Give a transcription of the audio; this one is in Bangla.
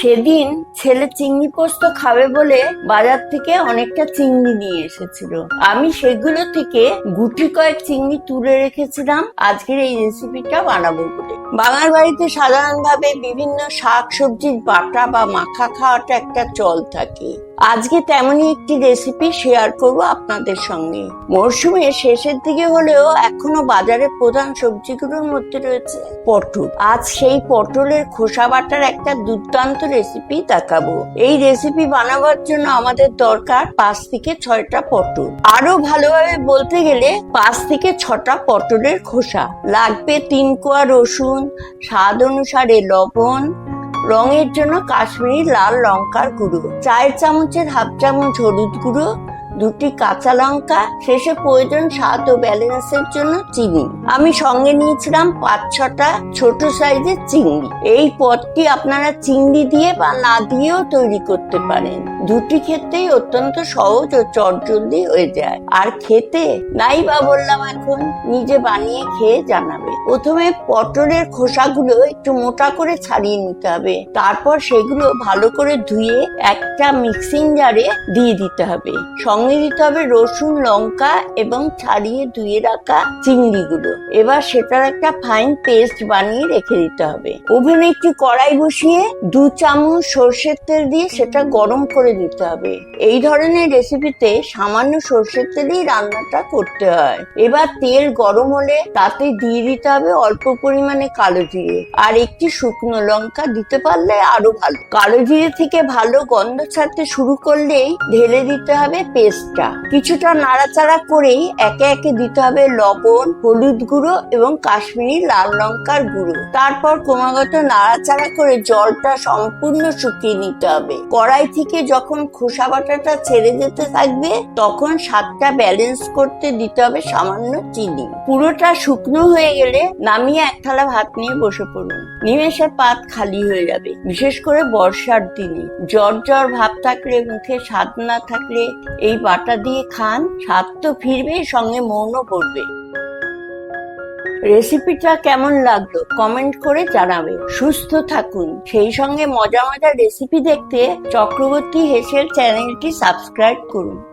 সেদিন ছেলে চিংড়ি পোস্ত খাবে বলে বাজার থেকে অনেকটা চিংড়ি নিয়ে এসেছিল। আমি সেগুলো থেকে গুটি কয়েক চিংড়ি তুলে রেখেছিলাম। আজকের এই রেসিপিটা বানাবো বলে। বাঙাল বাড়িতে সাধারণভাবে বিভিন্ন শাক সবজির বাটা বা মাখা খাওয়াটা একটা চল থাকে। আজকে তেমনই একটি রেসিপি শেয়ার করব আপনাদের সঙ্গে। মরশুমের শেষের দিকে হলেও এখনও বাজারে প্রধান সবজিগুলোর মধ্যে রয়েছে পটল। আজ সেই পটলের খোসা বাটার একটা দুর্দান্ত রেসিপি দেখাবো। এই রেসিপি বানাবার জন্য আমাদের দরকার পাঁচ থেকে ছয়টা পটল। আরও ভালোভাবে বলতে গেলে পাঁচ থেকে ছটা পটলের খোসা। লাগবে তিন কোয়া রসুন, স্বাদ অনুসারে লবণ রঙের জন্য কাশ্মীরি, লাল লঙ্কার গুঁড়ো। চায়ের চামচের হাফ চামচ হলুদ গুঁড়ো, দুটি কাঁচা লঙ্কা, শেষে প্রয়োজন স্বাদ ও ব্যালেন্সের জন্য চিনি। আমি সঙ্গে নিয়েছিলাম পাঁচ ছটা ছোট সাইজের চিংড়ি। এই পদটি আপনারা চিংড়ি দিয়ে বা না দিয়েও তৈরি করতে পারেন। দুটি ক্ষেত্রেই অত্যন্ত সহজ ও চটজলদি হয়ে যায়। আর খেতে নাই বা বললাম এখন, নিজে বানিয়ে খেয়ে জানাবে। প্রথমে পটলের খোসাগুলো একটু মোটা করে ছাড়িয়ে নিতে হবে। তারপর সেগুলো ভালো করে ধুয়ে একটা মিক্সিং জারে দিয়ে দিতে হবে। সঙ্গে দিতে হবে রসুন, লঙ্কা এবং ছাড়িয়ে ধুয়ে রাখা চিংড়িগুলো। এবার সেটার একটা ফাইন পেস্ট বানিয়ে রেখে দিতে হবে। ওভেনে একটি কড়াই বসিয়ে দু চামচ সর্ষের তেল দিয়ে সেটা গরম করে দিতে হবে। এই ধরনের রেসিপিতে সামান্য সর্ষের তেলেই রান্নাটা করতে হয়। এবার তেল গরম হলে তাতে দিয়ে দিতে হবে অল্প পরিমাণে কালো জিরে। আর একটি শুকনো লঙ্কা দিতে পারলে আরও ভালো। কালো জিরে থেকে ভালো গন্ধ ছাড়তে শুরু করলেই ঢেলে দিতে হবে পেস্টটা। কিছুটা নাড়াচাড়া করেই একে একে দিতে হবে লবণ, হলুদ গুঁড়ো এবং কাশ্মীরি লাল লঙ্কার গুঁড়ো। তারপর ক্রমাগত নাড়াচাড়া করে জলটা সম্পূর্ণ শুকিয়ে নিতে হবে। কড়াই থেকে যখন খোসা বাটাটা ছেড়ে যেতে থাকবে, তখন স্বাদটা ব্যালেন্স করতে দিতে হবে সামান্য চিনি। পুরোটা শুকনো হয়ে গেলে নামিয়ে এক থালা ভাত নিয়ে বসে পড়ুন। নিমেষে পাত খালি হয়ে যাবে, বিশেষ করে বর্ষার দিনে। জ্বর জ্বর ভাব থাকলে, মুখে স্বাদ না থাকলে এই বাটা দিয়ে খান, স্বাদ তো ফিরবে সঙ্গে মনও পড়বে রেসিপিটা কেমন লাগল? কমেন্ট করে জানাবে। সুস্থ থাকুন। সেই সঙ্গে মজা মজা রেসিপি দেখতে চক্রবর্তী হেসের চ্যানেলটি সাবস্ক্রাইব করুন।